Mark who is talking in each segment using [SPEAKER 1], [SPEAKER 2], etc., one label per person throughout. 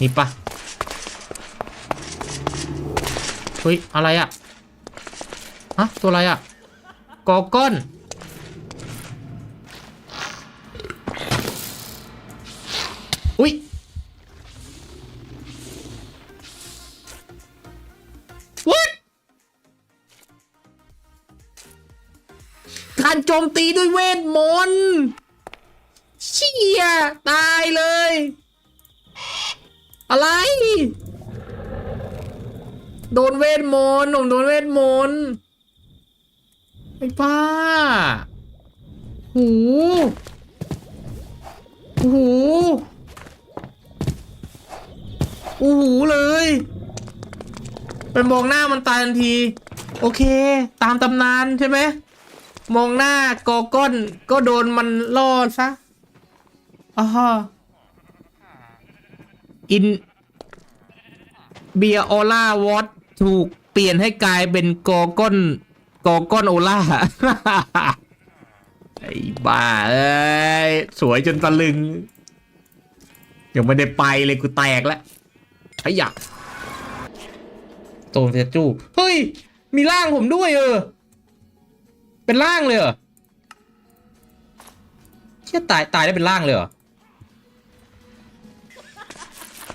[SPEAKER 1] นี่ปะเฮ้ย อะไรอะฮะตัวอะไรอะกอก้อน อุ้ย what การโจมตีด้วยเวทมนต์เชี่ยตายเลย อะไร โดนเวทมนต์ผมโดนเวทมนต์ไอ้ป้า หู หูอู้หูเลย เป็นมองหน้ามันตายทันที โอเค ตามตำนานใช่ไหม มองหน้ากอก้อนก็โดนมันล่อซะอ่าฮะ อินเบียโอล่าวอตถูกเปลี่ยนให้กลายเป็นกอก้อนกอก้อนโอล่าไอ้บ้าเอ้ยสวยจนตะลึง ยังไม่ได้ไปเลยกูแตกแล้วขยะโตนเฟจูเฮ้ย มีร่างผมด้วยเออ เป็นร่างเลยเหรอเชี่ยตายตายได้เป็นร่างเลยเหรอ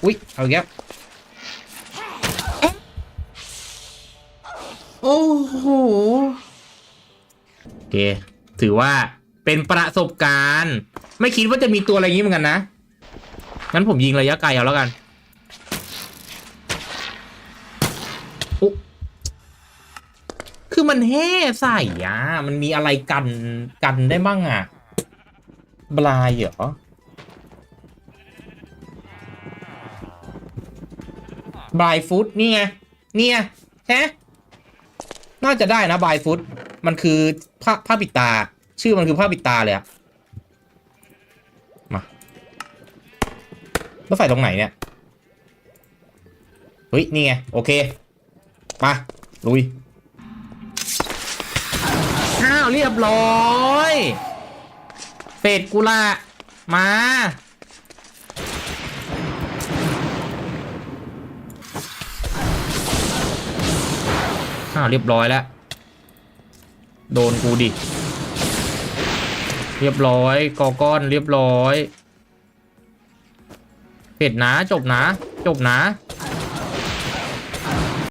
[SPEAKER 1] อุ๊ย เอาอีกแล้วเอ๊ะโอ้โหโอเค ถือว่าเป็นประสบการณ์ ไม่คิดว่าจะมีตัวอะไรอย่างนี้เหมือนกันนะ งั้นผมยิงระยะไกลเอาแล้วกันอุ๊คือมันแห่ใส่อะมันมีอะไรกันกันได้บ้างอะบลายเหรอ บายฟุตนี่ไงนี่ไงแฮะน่าจะได้นะบายฟุตมันคือผ้าผ้าปิดตา ชื่อมันคือผ้าปิดตาเลยอะมาแล้วใส่ตรงไหนเนี่ยเฮ้ยนี่ไงโอเคมาลุยอ้าวเรียบร้อยเฟดกุละมา อ้าวเรียบร้อยแล้ว โดนกูดิ เรียบร้อย กอก้อนเรียบร้อยเผ็ดนะจบนะ จบนะ